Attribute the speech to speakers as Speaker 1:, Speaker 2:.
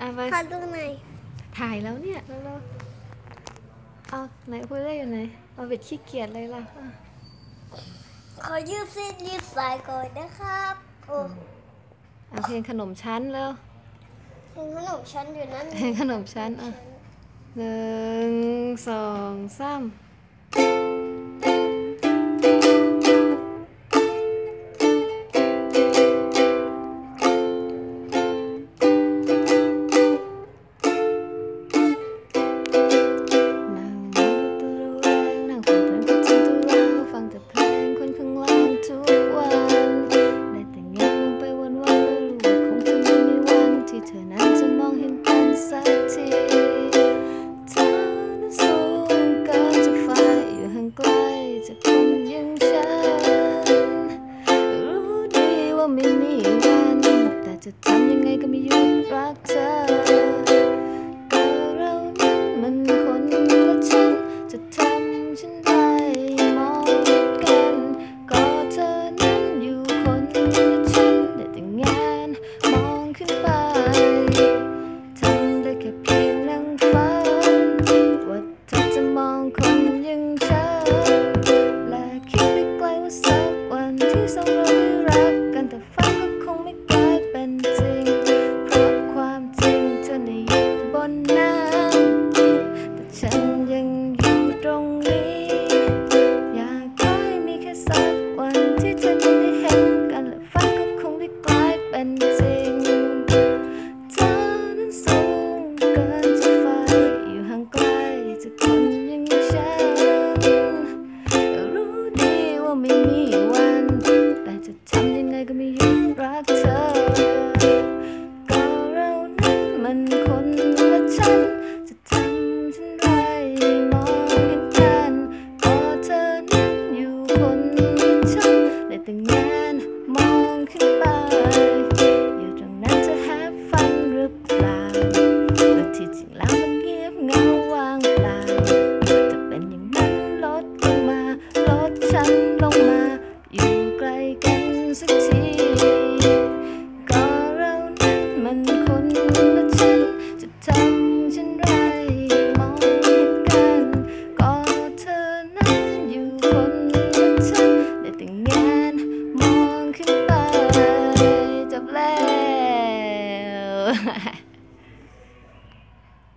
Speaker 1: อะไป
Speaker 2: ขอดูหน่อย
Speaker 1: ถ่ายแล้วเนี่ยแล้วๆเอาไหนพูดได้อยู่ไหนเอาเบ็ดขี้เกียจเลยล่ะอะ
Speaker 2: ขอยืดเส้นยืดสายก่อนนะครับโอ้
Speaker 1: เอาเพลงขนมชั้นแล้ว
Speaker 2: เห็นขนมชั้นอยู่นั่น
Speaker 1: เพลงขนมชั้นอะหนึ่งสองสาม เธอนั้นจะมองเห็นกันสักทีเธอนั้นสูงเกินจะไฟอยู่ห่างไกลจากคนอย่างฉัน รู้ดีว่าไม่มีวันแต่จะทำยังไงก็ไม่หยุดรักเธอก็เรานั้นมันคนละชั้นจะทำฉันได้มองกันก็เธอนั้นอยู่คนละชั้นได้แต่งานมองขึ้นไป วันที่ ที่จริงแล้วมันเงียบเงาว่างเปล่าจะเป็นอย่างนั้นลดลงมาลดฉันลงมา อยู่ไกลกันสักทีก็เรานั้นมันคนละฉันจะทำฉันไรมองเห็นกันก็เธอนั้นอยู่คนละฉันได้แต่งงานมองขึ้นไปจบแล้ว